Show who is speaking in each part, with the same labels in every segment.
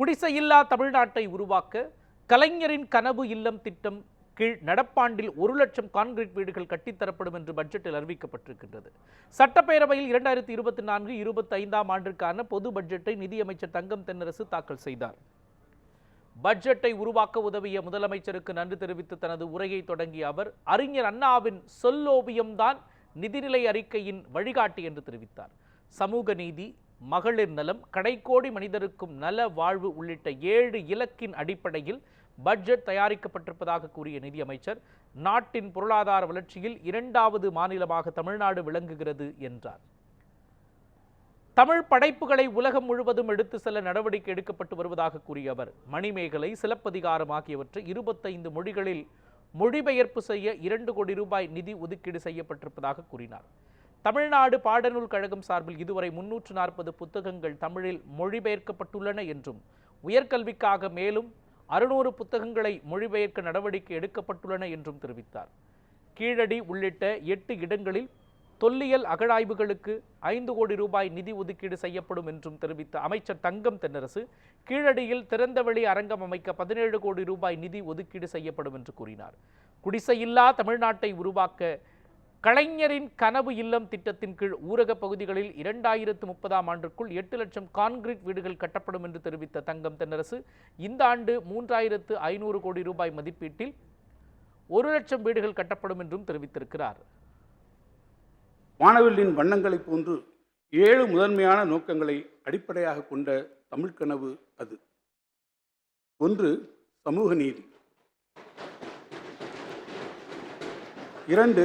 Speaker 1: குடிசையில்லா தமிழ்நாட்டை உருவாக்க கலைஞரின் கனவு இல்லம் திட்டம் கீழ் நடப்பாண்டில் ஒரு லட்சம் கான்கிரீட் வீடுகள் கட்டித்தரப்படும் என்று பட்ஜெட்டில் அறிவிக்கப்பட்டிருக்கின்றது சட்டப்பேரவையில் இரண்டாயிரத்தி இருபத்தி நான்கு இருபத்தி ஐந்தாம் ஆண்டிற்கான பொது பட்ஜெட்டை நிதியமைச்சர் தங்கம் தென்னரசு தாக்கல் செய்தார் பட்ஜெட்டை உருவாக்க உதவிய முதலமைச்சருக்கு நன்றி தெரிவித்து தனது உரையை தொடங்கிய அவர் அறிஞர் அண்ணாவின் சொல்லோவியம்தான் நிதிநிலை அறிக்கையின் வழிகாட்டி என்று தெரிவித்தார் சமூக நீதி மகளிர் நலம் கடைக்கோடி மனிதருக்கும் நல வாழ்வு உள்ளிட்ட ஏழு இலக்கின் அடிப்படையில் பட்ஜெட் தயாரிக்கப்பட்டிருப்பதாக கூறிய நிதியமைச்சர் நாட்டின் பொருளாதார வளர்ச்சியில் இரண்டாவது மாநிலமாக தமிழ்நாடு விளங்குகிறது என்றார் தமிழ் படைப்புகளை உலகம் முழுவதும் எடுத்து செல்ல நடவடிக்கை எடுக்கப்பட்டு வருவதாக கூறிய அவர் மணிமேகலை சிலப்பதிகாரம் ஆகியவற்றை இருபத்தைந்து மொழிகளில் மொழிபெயர்ப்பு செய்ய இரண்டு கோடி ரூபாய் நிதி ஒதுக்கீடு செய்யப்பட்டிருப்பதாக கூறினார் தமிழ்நாடு பாடநூல் கழகம் சார்பில் இதுவரை முன்னூற்று நாற்பது புத்தகங்கள் தமிழில் மொழிபெயர்க்கப்பட்டுள்ளன என்றும் உயர்கல்விக்காக மேலும் அறுநூறு புத்தகங்களை மொழிபெயர்க்க நடவடிக்கை எடுக்கப்பட்டுள்ளன என்றும் தெரிவித்தார் கீழடி உள்ளிட்ட எட்டு இடங்களில் தொல்லியல் அகழாய்வுகளுக்கு ஐந்து கோடி ரூபாய் நிதி ஒதுக்கீடு செய்யப்படும் என்றும் தெரிவித்த அமைச்சர் தங்கம் தென்னரசு கீழடியில் திறந்தவெளி அரங்கம் அமைக்க பதினேழு கோடி ரூபாய் நிதி ஒதுக்கீடு செய்யப்படும் என்று கூறினார் குடிசையில்லா தமிழ்நாட்டை உருவாக்க கலைஞரின் கனவு இல்லம் திட்டத்தின் கீழ் ஊரக பகுதிகளில் இரண்டாயிரத்து முப்பதாம் ஆண்டுக்குள் எட்டு லட்சம் கான்கிரீட் வீடுகள் கட்டப்படும் என்று தெரிவித்த தங்கம் தென்னரசு இந்த ஆண்டு மூன்றாயிரத்து ஐநூறு கோடி ரூபாய் மதிப்பீட்டில் ஒரு லட்சம் வீடுகள் கட்டப்படும் என்றும் தெரிவித்திருக்கிறார்
Speaker 2: மாணவர்களின் வண்ணங்களைப் போன்று ஏழு முதன்மையான நோக்கங்களை அடிப்படையாக கொண்ட தமிழ் கனவு அது ஒன்று சமூக நீதி இரண்டு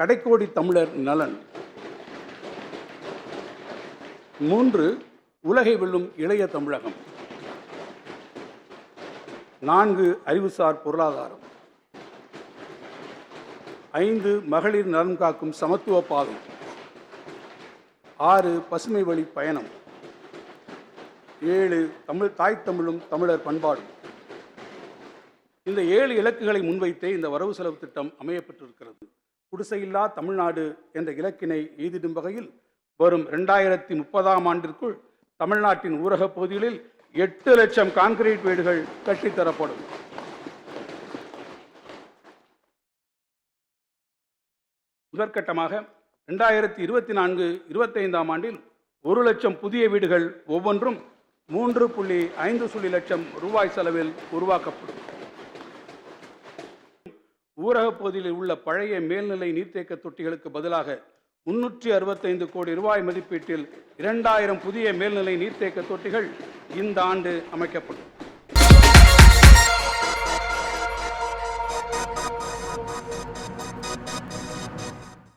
Speaker 2: கடைக்கோடி தமிழர் நலன் மூன்று உலகை வெல்லும் இளைய தமிழகம் நான்கு அறிவுசார் பொருளாதாரம் ஐந்து மகளிர் நலன் காக்கும் சமத்துவ பாதம் ஆறு பசுமை வழி பயணம் ஏழு தமிழ் தாய் தமிழும் தமிழர் பண்பாடும் இந்த ஏழு இலக்குகளை முன்வைத்தே இந்த வரவு செலவு திட்டம் அமையப்பட்டிருக்கிறது குடிசையில்லா தமிழ்நாடு என்ற இலக்கினை எய்திடும் வகையில் வரும் ரெண்டாயிரத்தி முப்பதாம் ஆண்டிற்குள் தமிழ்நாட்டின் ஊரகப் பகுதிகளில் எட்டு லட்சம் கான்கிரீட் வீடுகள் கட்டித்தரப்படும் முதற்கட்டமாக ரெண்டாயிரத்தி இருபத்தி நான்கு இருபத்தைந்தாம் ஆண்டில் ஒரு லட்சம் புதிய வீடுகள் ஒவ்வொன்றும் மூன்று புள்ளி ஐந்து சுள்ளி லட்சம் ரூபாய் செலவில் உருவாக்கப்படும் ஊரகப் பகுதியில் உள்ள பழைய மேல்நிலை நீர்த்தேக்க தொட்டிகளுக்கு பதிலாக முன்னூற்றி அறுபத்தைந்து கோடி ரூபாய் மதிப்பீட்டில் இரண்டாயிரம் புதிய மேல்நிலை நீர்த்தேக்க தொட்டிகள் இந்த ஆண்டு அமைக்கப்படும்